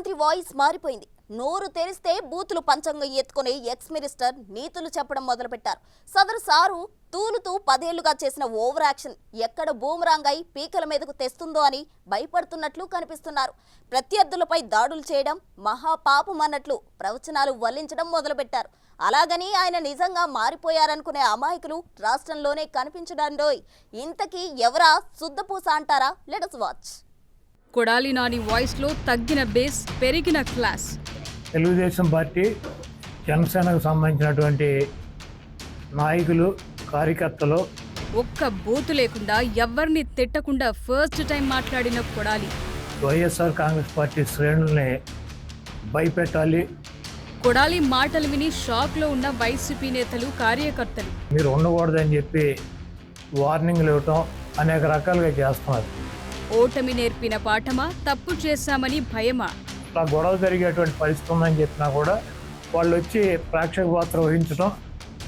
ముఖ్యమంత్రి వాయిస్ మారిపోయింది. నోరు తెరిస్తే బూతులు పంచంగా ఎత్తుకునే ఎక్స్ మినిస్టర్ నీతులు చెప్పడం మొదలుపెట్టారు. సదరు సారు తూలుతూ పదేళ్ళుగా చేసిన ఓవర్ యాక్షన్ ఎక్కడ బూమరాంగ్ అయి పీకల మీదకు తెస్తుందో అని భయపడుతున్నట్లు కనిపిస్తున్నారు. ప్రత్యర్థులపై దాడులు చేయడం మహాపాపం అన్నట్లు ప్రవచనాలు వల్లించడం మొదలుపెట్టారు. అలాగని ఆయన నిజంగా మారిపోయారనుకునే అమాయకులు రాష్ట్రంలోనే కనిపించడండోయ్. ఇంతకీ ఎవరా? శుద్ధపూస అంటారా? లెటస్ వాచ్ కొడాలి నాని వాయిస్లో తగ్గిన బేస్ పెరిగిన క్లాస్. తెలుగుదేశం పార్టీ జనసేనకు సంబంధించినటువంటి నాయకులు కార్యకర్తలు. ఒక్క బూతు లేకుండా ఎవ్వరిని తిట్టకుండా ఫస్ట్ టైం మాట్లాడిన కొడాలి. వైఎస్ఆర్ కాంగ్రెస్ పార్టీ శ్రేణుల్ని భయపెట్టాలి. కొడాలి మాటలు విని షాక్లో ఉన్న వైసీపీ నేతలు కార్యకర్తలు. మీరు ఉండకూడదని చెప్పి వార్నింగ్లు ఇవ్వటం అనేక రకాలుగా చేస్తున్నారు. ఓటమి నేర్పిన పాఠమా? తప్పు చేశామని భయమా? ఇలా గొడవ జరిగేటువంటి పరిస్థితి ఉందని చెప్పినా కూడా వాళ్ళు వచ్చి ప్రేక్షక పాత్ర వహించడం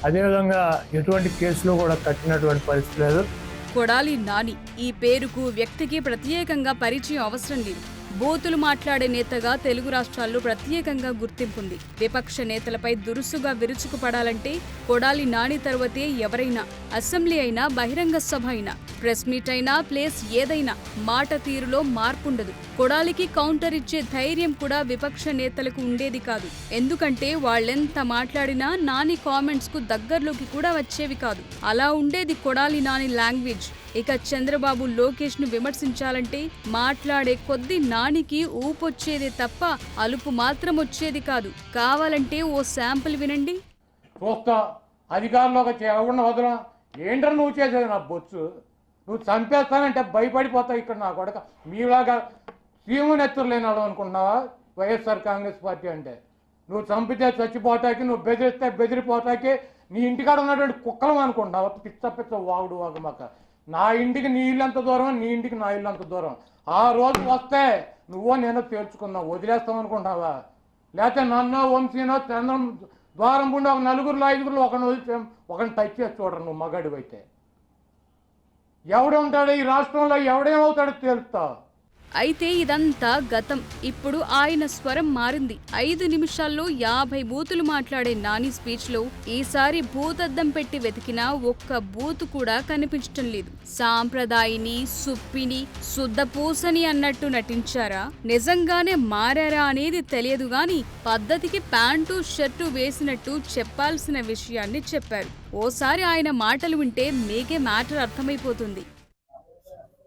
అదేవిధంగా ఎటువంటి కేసులు కూడా కట్టినటువంటి పరిస్థితి లేదు. కొడాలి నాని ఈ పేరుకు వ్యక్తికి ప్రత్యేకంగా పరిచయం అవసరం లేదు. బోతులు మాట్లాడే నేతగా తెలుగు రాష్ట్రాల్లో ప్రత్యేకంగా గుర్తింపుంది విపక్ష నేతలపై దురుసుగా విరుచుకుపడాలంటే కొడాలి నాని తర్వాతే ఎవరైనా అసెంబ్లీ అయినా బహిరంగ సభ అయినా ప్రెస్ మీట్ అయినా ప్లేస్ ఏదైనా మాట తీరులో మార్పుండదు. కొడాలికి కౌంటర్ ఇచ్చే ధైర్యం కూడా విపక్ష నేతలకు ఉండేది కాదు. ఎందుకంటే వాళ్ళెంత మాట్లాడినా నాని కామెంట్స్కు దగ్గరలోకి కూడా వచ్చేవి కాదు. అలా ఉండేది కొడాలి నాని లాంగ్వేజ్. ఇక చంద్రబాబు లోకేష్ను విమర్శించాలంటే మాట్లాడే కొద్దీ నానికి ఊపొచ్చేదే తప్ప అలుపు మాత్రం వచ్చేది కాదు. కావాలంటే ఓ శాంపుల్ వినండి. చూస్తా. అధికారంలోకి వచ్చి వదలం? ఏంటో నువ్వు చేసేది నా బొచ్చు? నువ్వు చంపేస్తానంటే భయపడిపోతావు ఇక్కడ నా కొడక. మీలాగా సీమనెత్తులు లేనాడు అనుకుంటున్నావా? వైఎస్ఆర్ కాంగ్రెస్ పార్టీ అంటే. నువ్వు చంపితే చచ్చిపోతాకి నువ్వు బెదిరిస్తే బెదిరిపోతాకి నీ ఇంటికాడ ఉన్నటువంటి కుక్కలం అనుకుంటున్నావా? పిచ్చ పిచ్చ వాగుడు వాగమాక నా ఇంటికి నీ ఇల్లు ఎంత దూరం నీ ఇంటికి నా ఇల్లు అంత దూరం ఆ రోజు వస్తే నువ్వో నేను తేల్చుకున్నావు వదిలేస్తావు అనుకుంటావా? లేకపోతే నన్నో వంశీనో చంద్రం ద్వారం గుండా ఒక నలుగురులో ఐదుగురులో ఒకరిని వదిలి ఒకరిని టచ్ చేసి చూడరు నువ్వు మగాడివైతే? ఎవడే ఉంటాడు ఈ రాష్ట్రంలో? ఎవడేమవుతాడో తేలుస్తావు అయితే ఇదంతా గతం. ఇప్పుడు ఆయన స్వరం మారింది. ఐదు నిమిషాల్లో యాభై బూతులు మాట్లాడే నాని స్పీచ్లో ఈసారి భూతద్దం పెట్టి వెతికినా ఒక్క బూతు కూడా కనిపించటం లేదు. సాంప్రదాయిని సుప్పిని శుద్ధపూసని అన్నట్టు నటించారా? నిజంగానే మారారా అనేది తెలియదు గాని పద్ధతికి ప్యాంటు షర్టు వేసినట్టు చెప్పాల్సిన విషయాన్ని చెప్పారు. ఓసారి ఆయన మాటలు వింటే మీకే మ్యాటర్ అర్థమైపోతుంది.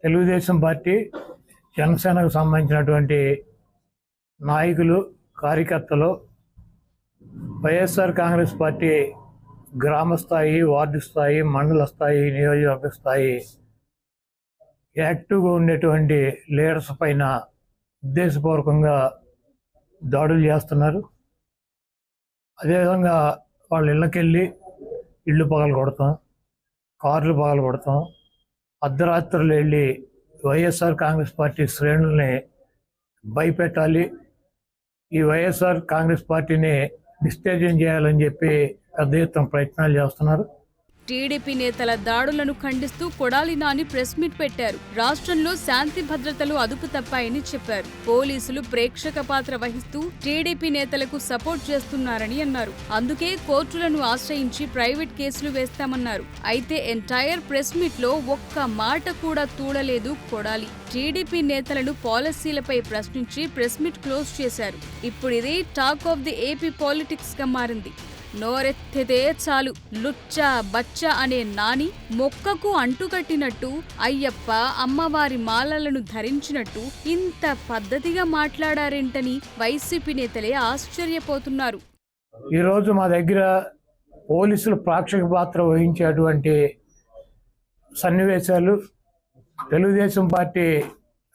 తెలుగుదేశం పార్టీ జనసేనకు సంబంధించినటువంటి నాయకులు కార్యకర్తలు వైఎస్ఆర్ కాంగ్రెస్ పార్టీ గ్రామ స్థాయి వార్డు స్థాయి మండల స్థాయి నియోజకవర్గ స్థాయి యాక్టివ్గా ఉండేటువంటి లీడర్స్ పైన ఉద్దేశపూర్వకంగా దాడులు చేస్తున్నారు. అదేవిధంగా వాళ్ళ ఇళ్ళకెళ్ళి ఇళ్ళు పగలు కొడతాం కార్లు పగలు కొడతాం అర్ధరాత్రులు వెళ్ళి వైఎస్ఆర్ కాంగ్రెస్ పార్టీ శ్రేణుల్ని భయపెట్టాలి. ఈ వైఎస్ఆర్ కాంగ్రెస్ పార్టీని డిస్టేజన్ చేయాలని చెప్పి పెద్ద ఎత్తున ప్రయత్నాలు చేస్తున్నారు. టీడీపీ నేతల దాడులను ఖండిస్తూ కొడాలి నాని ప్రెస్ మీట్ పెట్టారు. రాష్ట్రంలో శాంతి భద్రతలు అదుపు తప్పాయని చెప్పారు. పోలీసులు ప్రేక్షక పాత్ర వహిస్తూ టీడీపీ నేతలకు సపోర్ట్ చేస్తున్నారని అన్నారు. అందుకే కోర్టులను ఆశ్రయించి ప్రైవేట్ కేసులు వేస్తామన్నారు. అయితే ఎంటైర్ ప్రెస్ మీట్లో ఒక్క మాట కూడా తూడలేదు కొడాలి. టీడీపీ నేతలను పాలసీలపై ప్రశ్నించి ప్రెస్ మీట్ క్లోజ్ చేశారు. ఇప్పుడు ఇది టాక్ ఆఫ్ ది ఏపీ పాలిటిక్స్గా మారింది. నోరెత్తితే చాలు లుచ్చా బచ్చ అనే నాని మొక్కకు అంటుకట్టినట్టు అయ్యప్ప అమ్మవారి మాలలను ధరించినట్టు ఇంత పద్ధతిగా మాట్లాడారేంటని వైసీపీ నేతలే ఆశ్చర్యపోతున్నారు. ఈరోజు మా దగ్గర పోలీసులు ప్రేక్షక పాత్ర వహించేటువంటి సన్నివేశాలు తెలుగుదేశం పార్టీ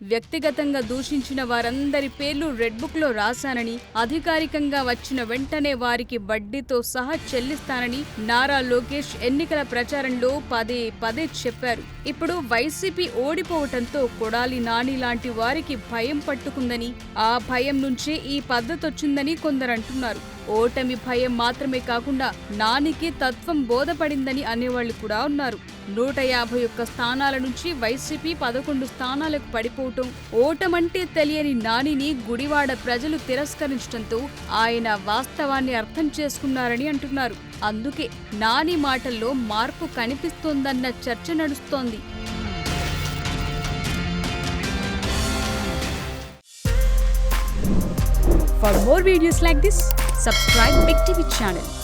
వ్యక్తిగతంగా దూషించిన వారందరి పేర్లు రెడ్ బుక్లో రాశానని అధికారికంగా వచ్చిన వెంటనే వారికి వడ్డీతో సహా చెల్లిస్తానని నారా లోకేష్ ఎన్నికల ప్రచారంలో పదే పదే చెప్పారు. ఇప్పుడు వైసీపీ ఓడిపోవటంతో కొడాలి నాని లాంటి వారికి భయం పట్టుకుందని ఆ భయం నుంచే ఈ పద్ధతొచ్చిందని కొందరంటున్నారు ఓటమి భయం మాత్రమే కాకుండా నానికి తత్వం బోధపడిందని అనేవాళ్ళు కూడా ఉన్నారు. నూట యాభై ఒక్క స్థానాల నుంచి వైసీపీ పదకొండు స్థానాలకు పడిపోవటం ఓటమంటే తెలియని నానిని గుడివాడ ప్రజలు తిరస్కరించడంతో ఆయన వాస్తవాన్ని అర్థం చేసుకున్నారని అంటున్నారు అందుకే నాని మాటల్లో మార్పు కనిపిస్తోందన్న చర్చ నడుస్తోంది For more videos like this, subscribe Big TV channel.